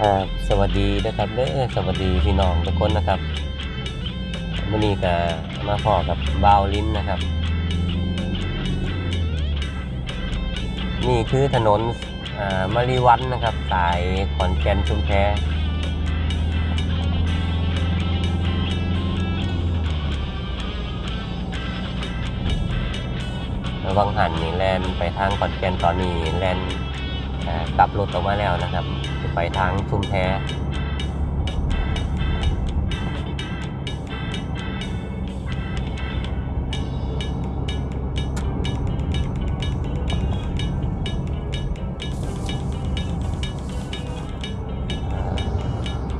ครับสวัสดีนะครับเด้อสวัสดีพี่น้องทุกคนนะครับวันนี้ก็มาพอกับบาวลิ้นนะครับ นี่คือถนนอ่าริวันนะครับ สายขอนแก่นชุมแพวังหันนี่แลนไปทางขอนแก่นตอนนี้แลน กลับรถออกมาแล้วนะครับจะไปทางชุมแพ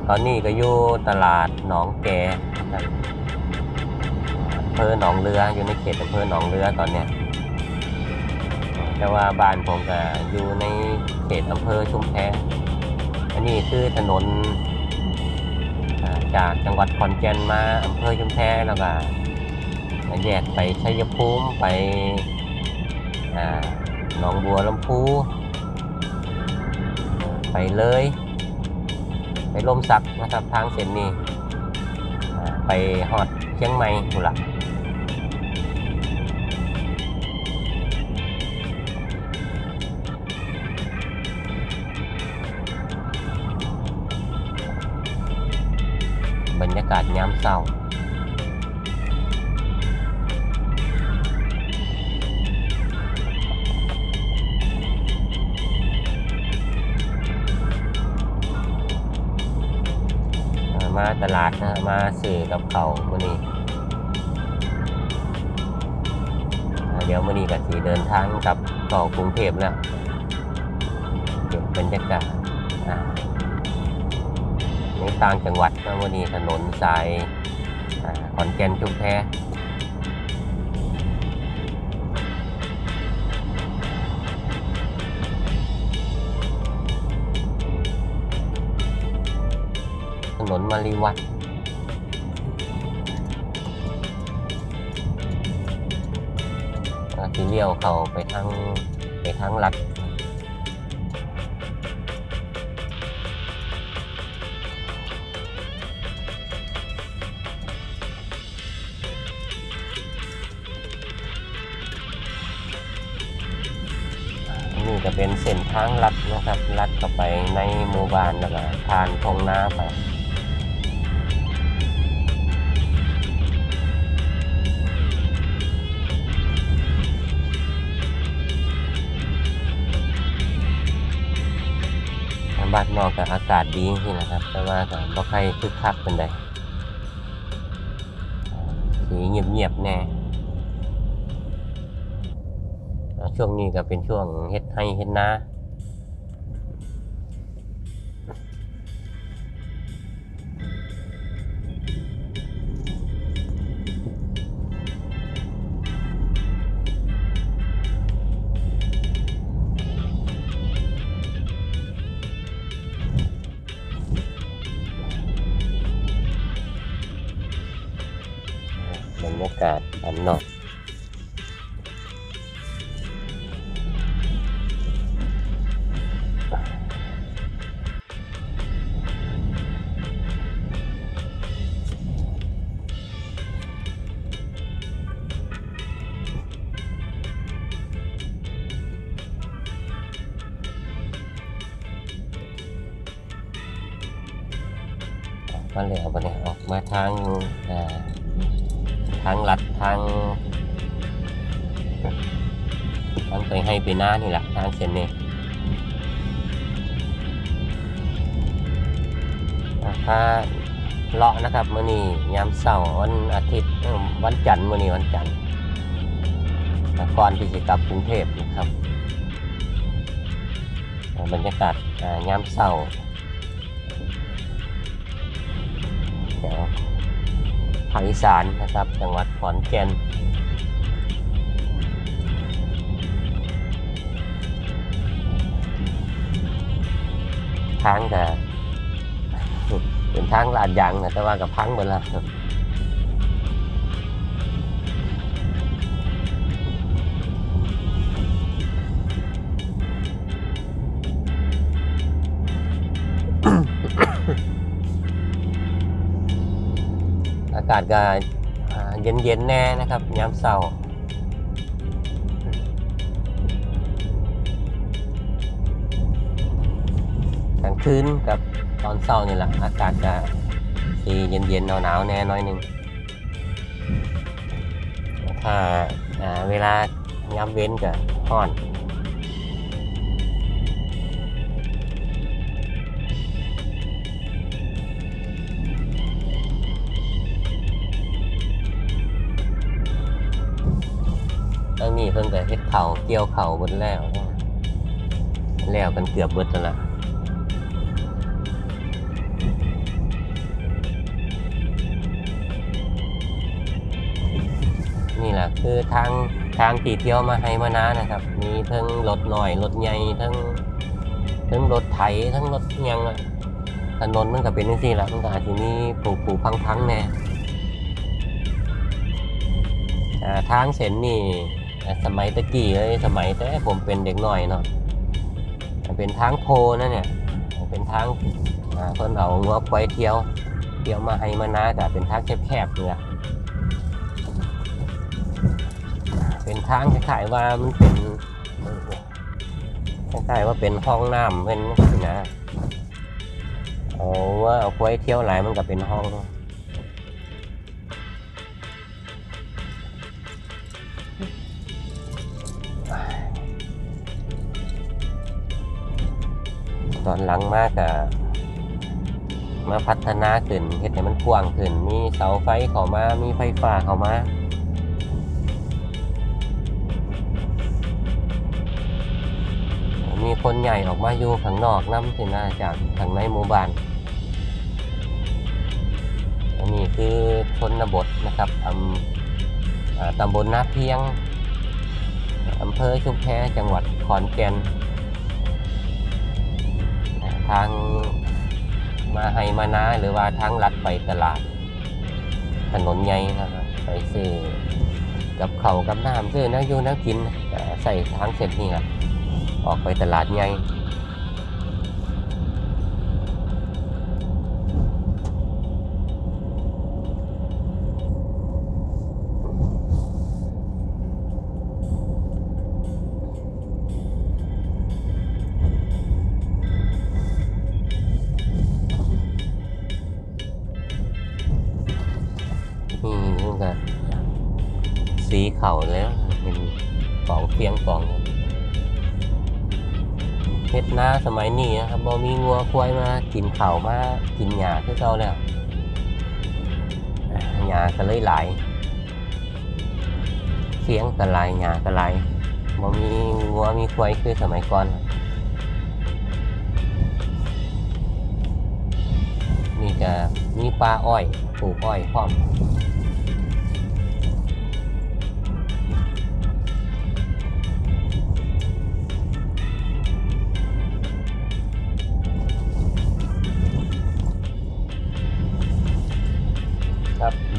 ตอนนี้ก็อยู่ตลาดหนองแกอำเภอหนองเรืออยู่ในเขตอำเภอหนองเรือตอนเนี้ย แต่ว่าบ้านผมก็อยู่ในเขตอำเภอชุมแพอันนี้คือถนนจากจังหวัดขอนแก่นมาอำเภอชุมแพแล้วก็แยกไปชัยภูมิไปหนองบัวลำพู ไปเลย ไปลมสักนะครับทางเส้นนี้ ไปฮอดเชียงใหม่หูนละากาศยามเช้าามาตลาดนะมาสื่อกับเขามื่อนี้เดี๋ยวมื่อนี้ก็สีเดินทางกลับเข้ากรุงเทพแล้วเก็บบรรยากาศ ในต่างจังหวัดนะวันนี้ถนนสายขอนแก่นชุมแพถนนมาริวัตรที่เลี้ยวเข้าไปทางไปทางลัด จะเป็นเส้นทางลัดนะครับ ลัดเข้าไปในหมู่บ้านแล้วก็ผ่านทงนาไปบ้านนอกก็อากาศดีที่นะครับ แต่ว่าก็บ่ค่อยคึกคักเป็นใดสีเงียบๆแน่ ช่วงนี้ก็เป็นช่วงเฮ็ดให้เฮ็ดนา มาแล้วปะเนี่ยออกมาทางทางลัดทางทางไปให้ไปหน้านี่แหละทางเส้นนี้ถ้าเลาะนะครับมื่อนี้ยามเสาร์วันอาทิตย์วันจันทร์มื่อนี้วันจันทร์ก่อนที่จะกลับกรุงเทพนะครับบรรยากาศยามเสาร์าคอีสานนะครับ จังหวัดขอนแก่นทางกับเป็นทางลาดยางนะแต่ว่ากับพังหมดแล้วอากาศก็อ่าเย็นๆแน่นะครับยามเช้ากลางคืนกับตอนเช้านี่แหละอากาศจะสีเย็นๆหนาวๆแน่น้อยหนึงถ้าเวลายามเว้นก็ร้อน นี้เพิ่งก็เฮ็ดเข่าเกี่ยวเข่าบดแล้วแล้วกันเกือบเบิดแล้วล่ะนี่แหละคือทางทางตีเที่ยวมาให้มานานะครับ มีทั้งรถหน่อยรถใหญ่ทั้งทั้งรถไถทั้งรถยังถนนมันก็เป็นจังซี่แหละมันก็อาจจะมีผูผูพังพังแน่ทางเส้นนี่ สมัยตะกี้เลยสมัยแต่ผมเป็นเด็กหน่อยเนาะเป็นทางโพนะเนี่ย เป็นทางอ่าเพิ่นเอางัวควายเที่ยว เที่ยวมาให้มานาแต่เป็นทางแคบๆเนี่ยเป็นทางคล้ายๆว่ามันเป็นคล้ายๆว่าเป็นห้องน้ำเป็นนะเอาว่าเอาไว้เที่ยวหลายมันก็เป็นห้อง ตอนหลังมากอะมาพัฒนาขึ้นเฮ็ดให้มันกว้างขึ้น มีเสาไฟเข้ามา มีไฟฟ้าเข้ามามีคนใหญ่ออกมาอยู่ข้างนอกน้ำสินะจากทางในหมู่บ้าน อันนี้คือชนบทนะครับอำตำบลนาเพียงอำเภอชุมแพจังหวัดขอนแก่น ทางมาให้มานาหรือว่าทางลัดไปตลาด ถนนใหญ่นะครับ ไปซื้อกับเขากับน้ำซื้อนักยูนักกินใส่ทางเสร็จนี่แหละออกไปตลาดใหญ่ นี่มันก็สีเข่าแล้วเป็นกองเพียงกองเฮ็ดนาสมัยนี้นะครับบ่มีงัวควายมากินเข้ามากินหญ้าคือเก่าแล้วหญ้าก็เลยหลายเสียงก็หลายหญ้าก็หลายบ่มีงัวมีควายคือสมัยก่อนนี่ก็มีปลาอ้อยปลูกอ้อยพร้อม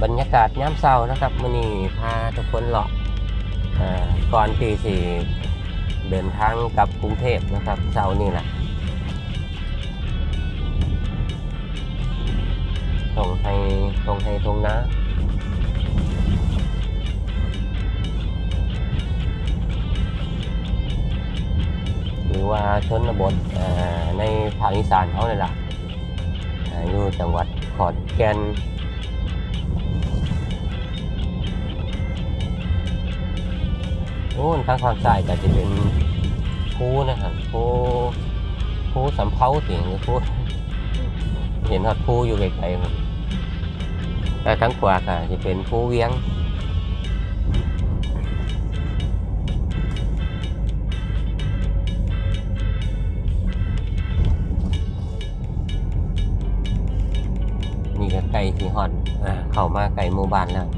รับรรยากาศย้ำเช้านะครับมื่อนี้พาทุกคนเลอ่าก่อนที่สิเดินทางกลับกรุงเทพนะครับเช้านี่แหละตรงให้ตรงให้ตรงนะหรือว่าชนบทในภาคอีสานเขาเลยล่ะอยู่จังหวัดขอนแก่น โอ้ทางฝั่งซ้ายก็จะเป็นภูนะครับภูภูสำเภาเสียงหรือภูเห็นฮอดภูอยู่ไกลๆครับแต่ทางขวาก็จะเป็นภูเวียงนี่ก็ใกลที่ฮอดเข้ามาใกล้หมู่บ้านแล้ว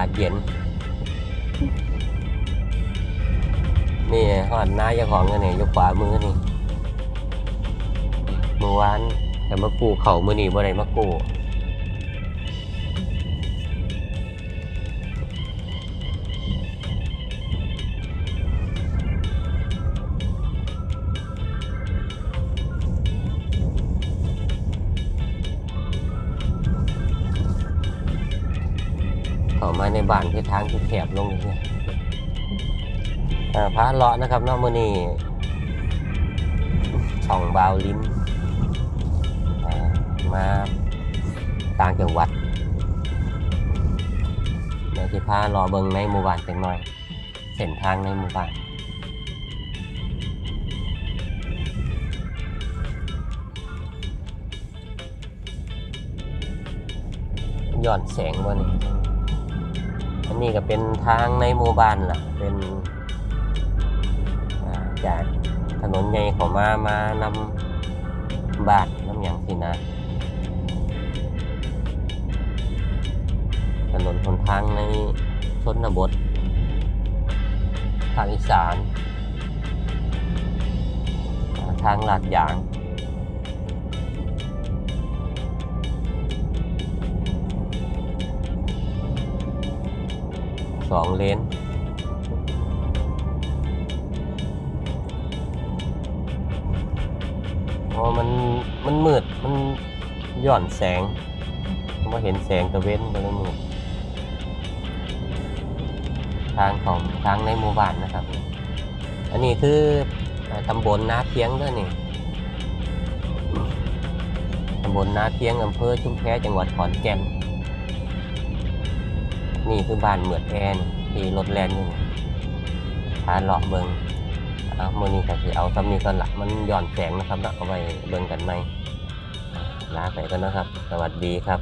าศเย็น นี่หอดหน้าเจ้าของกันเนี่ยยกขวามือนี่เมื่อวานแต่มากูเข่ามือนี่บ่ได้มากูานคือทางที่แคบลงนี่อ่าพระเลาะนะครับนาะมื้อนี้ช่องบาวลิ้นมาต่างจังหวัดเดี๋ยวสิพารอเบิงในหมู่บ้านจังหน่อย เส้นทางในหมู่บ้านย้อนแสงวะนี่ นนี้ก็เป็นทางในหมู่บ้านล่ะ เป็นอ่าจากถนนใหญ่เของมามานำบาทน้ำอย่างสินะ ถนนหนทางในชนบททางอีสาน ทางลาดยาง สองเลนเพราะมันมันมืด มันย่อนแสงมาเห็นแสงตะเว้นก็เลยมืดทางของทางในหมู่บ้านนะครับ อันนี้คือตำบลนาเพียงด้วยนี่ตำบลนาเพียงอำเภอชุมแพจังหวัดขอนแก่น นี่คือบ้านเหมือดแอนที่รถแลนอยู่นี่พาเลาะเบิงเอามื่อนี้ก็สิเอาซ้ำนี้ก็ละมันย่อนแสงนะครับแล้วเอาไว้เบิงกันไหมลาไปกันนะครับ สวัสดีครับ